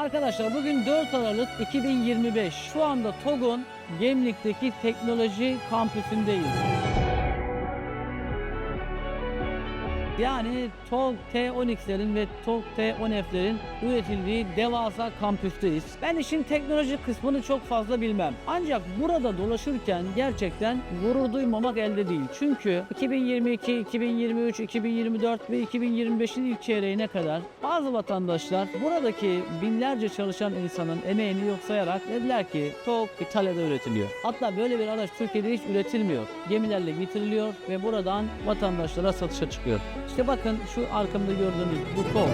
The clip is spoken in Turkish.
Arkadaşlar bugün 4 Aralık 2025. Şu anda TOG'un Gemlik'teki teknoloji kampüsündeyiz. Yani TOG T10X'lerin ve TOG T10F'lerin üretildiği devasa kampüsteyiz. Ben işin teknoloji kısmını çok fazla bilmem. Ancak burada dolaşırken gerçekten gurur duymamak elde değil. Çünkü 2022, 2023, 2024 ve 2025'in ilk çeyreğine kadar bazı vatandaşlar buradaki binlerce çalışan insanın emeğini yok sayarak dediler ki TOG İtalya'da üretiliyor. Hatta böyle bir araç Türkiye'de hiç üretilmiyor. Gemilerle getiriliyor ve buradan vatandaşlara satışa çıkıyor. İşte bakın şu arkamda gördüğünüz bu kol.